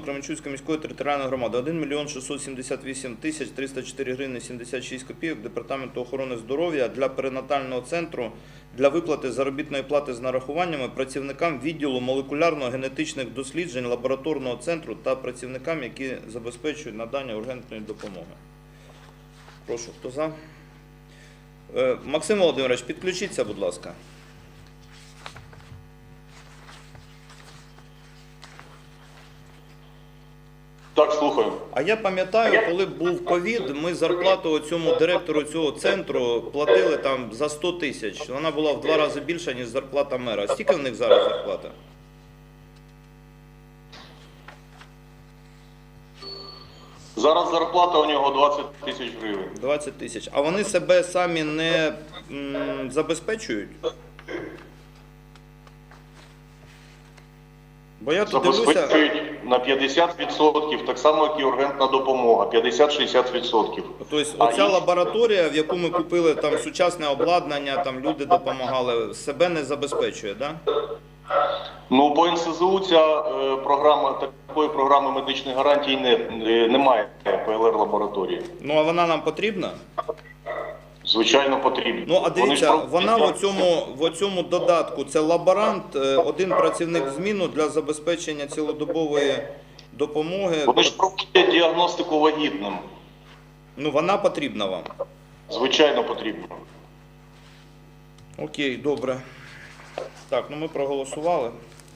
Кременчуцької міської територіальної громади 1 мільйон 678 тисяч 304 гривні 76 копійок Департаменту охорони здоров'я для перинатального центру для виплати заробітної плати з нарахуваннями працівникам відділу молекулярно-генетичних досліджень лабораторного центру та працівникам, які забезпечують надання ургентної допомоги. Прошу, хто за? Е, Максим Володимирович, підключіться, будь ласка. Так, слухаю. А я пам'ятаю, коли був ковід, ми зарплату цьому директору цього центру платили там за 100 тисяч. Вона була в два рази більша, ніж зарплата мера. Скільки в них зараз зарплата? Зараз зарплата у нього 20 тисяч гривень. 20 тисяч. А вони себе самі не м, забезпечують? Бо я тут дивлюся. На 50%, так само, як і ургентна допомога, 50-60%. Тобто, оця лабораторія, в яку ми купили там сучасне обладнання, там люди допомагали, себе не забезпечує, так? Да? Ну, по НСЗУ ця е, програма, такої програми медичних гарантій не, е, немає ПЛР лабораторії. Ну а вона нам потрібна? Звичайно, потрібно. Ну, а дивіться, вона в оцьому, в оцьому додатку це лаборант, е, один працівник зміну для забезпечення цілодобової допомоги. Вони ж проводять діагностику вагітним. Ну, вона потрібна вам. Звичайно, потрібно. Окей, добре. Так, ну ми проголосували.